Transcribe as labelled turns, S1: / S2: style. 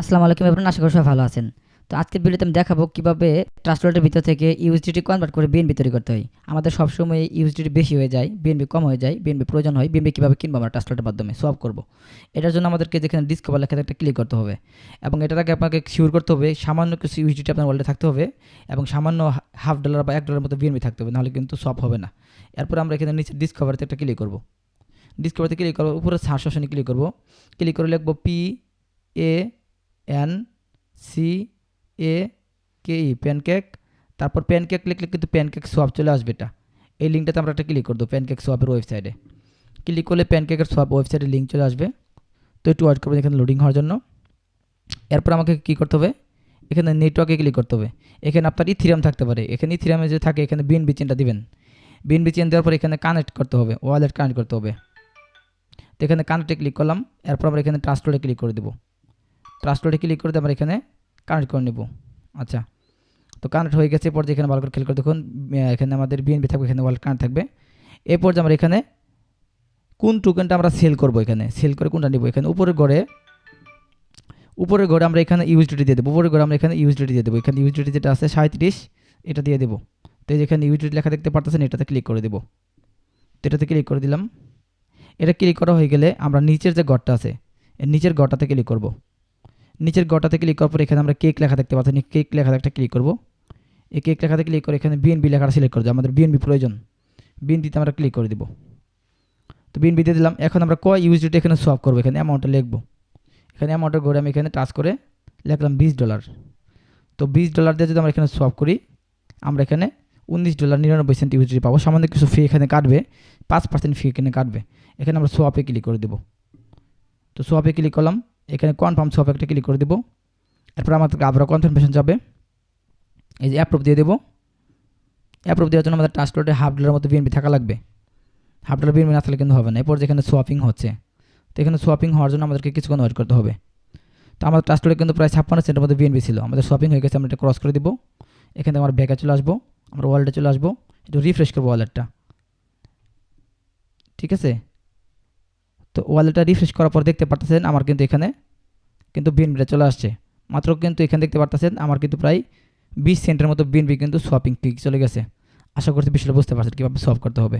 S1: আসসালামু আলাইকুম আপনার আশা করি সবাই ভালো আছেন। তো আজকের ভিডিওতে আমি দেখাবো কীভাবে ট্রান্সলেটের ভিতর থেকে ইউএসডিটি কনভার্ট করে বিএনবি তৈরি করতে হয়। আমাদের সবসময় ইউএসডিটি বেশি হয়ে যায় বিএনবি কম হয়ে যায় বিএনবি প্রয়োজন হয় বিএনবি কীভাবে কিনবো আমরা ট্রান্সলেটের মাধ্যমে সোয়াপ করব। এটার জন্য আমাদেরকে যেখানে ডিসকভার লেখা একটা ক্লিক করতে হবে। এবং এটার আগে আপনাকে শিওর করতে হবে, সামান্য কিছু ইউএসডিটি আপনার ওয়ালেটে থাকতে হবে এবং সামান্য হাফ ডলার বা এক ডলার মতো বিএনবি থাকতে হবে, নাহলে কিন্তু সব হবে না। এরপর আমরা এখানে নিচে ডিসকভারিতে একটা ক্লিক করব। ডিসকভারিতে ক্লিক করব উপরে সার্চ অপশনে ক্লিক করব। ক্লিক করে লিখব P A N C A K E pancake তারপর প্যানকেক লিখলে কিন্তু প্যানকেক সোয়াপ চলে আসবে এটা। এই লিঙ্কটাতে আমরা একটা ক্লিক করে দেবো প্যানকেক সোয়াপের ওয়েবসাইটে ক্লিক করলে প্যানকেকের সোয়াপ ওয়েবসাইটের লিঙ্ক চলে আসবে। তো একটু ওয়েট করব এখানে লোডিং হওয়ার জন্য। এরপর আমাকে কী করতে হবে? এখানে নেটওয়ার্কে ক্লিক করতে হবে। এখানে আপনার ইথিরাম থাকতে পারে। এখানে ইথিরামে যে থাকে, এখানে বিএনবি চেনটা দিবেন। বিএনবি চেন দেওয়ার পর এখানে কানেক্ট করতে হবে ওয়ালেট কানেক্ট করতে হবে। তো এখানে কানেক্টে ক্লিক করলাম। এরপর আমরা এখানে ট্রাস্টোরে ক্লিক করে দেবো। ট্রাস্টোরে ক্লিক করে আমরা এখানে কানেক্ট করে নেব। আচ্ছা তো কানেক্ট হয়ে গেছে, এরপর যেখানে ভালো করে খেয়াল করে দেখুন এখানে আমাদের বিএনবি থাকবে, এখানে ওয়ালেট কানেক্ট থাকবে। এরপর যে আমরা এখানে কোন টোকেনটা আমরা সেল করব এখানে সেল করে কোনটা নিব? এখানে উপরের ঘরে উপরের ঘরে আমরা এখানে ইউএসডিটি দিয়ে দেবো, উপরের ঘরে আমরা এখানে ইউএসডিটি দিয়ে দেবো। এখানে ইউএসডিটি যেটা আছে সাঁত্রিশ এটা দিয়ে দেবো। তো যেখানে ইউএসডিটি লেখা দেখতে পারতেছেন, এটাতে ক্লিক করে দেবো। তো এটাতে ক্লিক করে দিলাম। এটা ক্লিক করা হয়ে গেলে আমরা নিচের যে ঘরটা আছে নিচের ঘরটাতে ক্লিক করব। নিচের ঘরটাতে ক্লিক করার পর এখানে আমরা কেক লেখা দেখতে পাচ্ছি। কেক লেখাতে একটা ক্লিক করব। এই কেক লেখাতে ক্লিক করে এখানে বিএনবি লেখাটা সিলেক্ট করে দেবো আমাদের বিএনবি প্রয়োজন। বিএনবিতে আমরা ক্লিক করে দিব। তো বিএনবি দিয়ে দিলাম। এখন আমরা কয় ইউজিটি এখানে সোয়াপ করব? এখানে অ্যামাউন্টটা লিখব। এখানে অ্যামাউন্টের ঘরে আমি এখানে টাচ করে লিখলাম বিশ ডলার তো বিশ ডলার দিয়ে যদি আমরা এখানে সোয়াপ করি, আমরা এখানে উনিশ ডলার নিরানব্বই সেন্ট ইউজিটি পাবো। সামান্য কিছু ফি এখানে কাটবে। পাঁচ পার্সেন্ট ফি এখানে কাটবে। এখানে আমরা সোয়াপে ক্লিক করে দেবো। তো সোয়াপে ক্লিক করলাম। এখানে কনফার্ম সোয়াপ একটা ক্লিক করে দেবো। এরপর আমাদেরকে আবার কনফার্মেশন যাবে। এই যে অ্যাপ্রুভ দিয়ে দেবো। অ্যাপ্রুভ দেওয়ার জন্য আমাদের ট্রান্সপোর্টে হাফ ডলার মতো বিএনপি থাকা লাগবে। হাফ ডলার বিএনপি না থাকলে কিন্তু হবে না। এরপর যেখানে সোয়াপিং হচ্ছে। তো এখানে সোয়াপিং হওয়ার জন্য আমাদেরকে কিছুক্ষণ ওয়েট করতে হবে। তো আমাদের ট্রান্সপোর্টে কিন্তু প্রায় ছাপ্পান্ন সেন্টের মধ্যে বিএনপি ছিল। আমাদের সোয়াপিং হয়ে গেছে, আমরা এটা ক্রস করে দিব। এখানে আমার ব্যাগে চলে আসব। আমরা ওয়ালেটে চলে আসব। একটু রিফ্রেশ করব ওয়ালেটটা ঠিক আছে? তো ওয়ালেটটা রিফ্রেশ করার পর দেখতে পারতেছেন আমার কিন্তু এখানে কিন্তু বিএনবিটা চলে আসছে। মাত্র কিন্তু এখানে দেখতে পারতেছেন, আমার কিন্তু প্রায় বিশ সেন্টের মতো বিএনপি কিন্তু সোয়াপিং ফি চলে গেছে। আশা করছি বিষয়টা বুঝতে পারছেন কীভাবে সলভ করতে হবে।